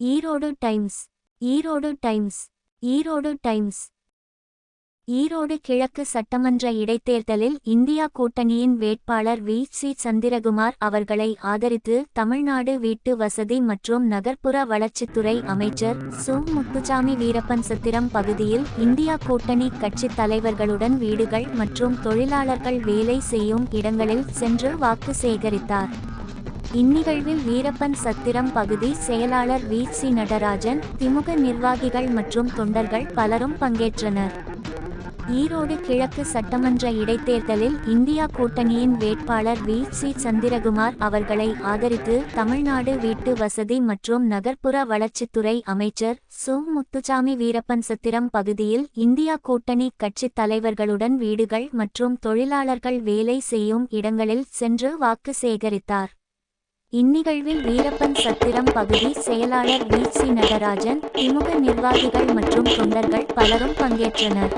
Erode Times Erode Times Erode Times. Erode கிழக்கு சட்டமன்ற இடைத்தேர்தலில் இந்தியா கூட்டணியின் வேட்பாளர் வி. சி. சந்திரகுமார் அவர்களை ஆதரித்து தமிழ்நாடு வீட்டு வசதி மற்றும் நகர்ப்புற வளர்ச்சித்துறை அமைச்சர் சு. முத்துசாமி வீரப்பன் சத்திரம் பகுதியில் இந்தியா கூட்டணி கட்சித் தலைவர்களுடன் வீடுகள் மற்றும் தொழிலாளர்கள் வேலை செய்யும் இடங்களில் சென்று வாக்கு சேகரித்தார். இந்நிகழ்வில் வீரப்பன் சத்திரம் பகுதி செயலாளர் வி சி நடராஜன் திமுக நிர்வாகிகள் மற்றும் தொண்டர்கள் பலரும் பங்கேற்றனர். ஈரோடு கிழக்கு சட்டமன்ற இடைத்தேர்தலில் இந்தியா கூட்டணியின் வேட்பாளர் வி சி சந்திரகுமார் அவர்களை ஆதரித்து தமிழ்நாடு வீட்டு வசதி மற்றும் நகர்ப்புற வளர்ச்சித்துறை அமைச்சர் சு. முத்துசாமி வீரப்பன் சத்திரம் பகுதியில் இந்தியா கூட்டணி கட்சித் தலைவர்களுடன் வீடுகள் மற்றும் தொழிலாளர்கள் வேலை செய்யும் இடங்களில் சென்று வாக்கு சேகரித்தார். இந்நிகழ்வில் வீரப்பன் சத்திரம் பகுதி செயலாளர் வி சி நடராஜன் திமுக நிர்வாகிகள் மற்றும் தொண்டர்கள் பலரும் பங்கேற்றனர்.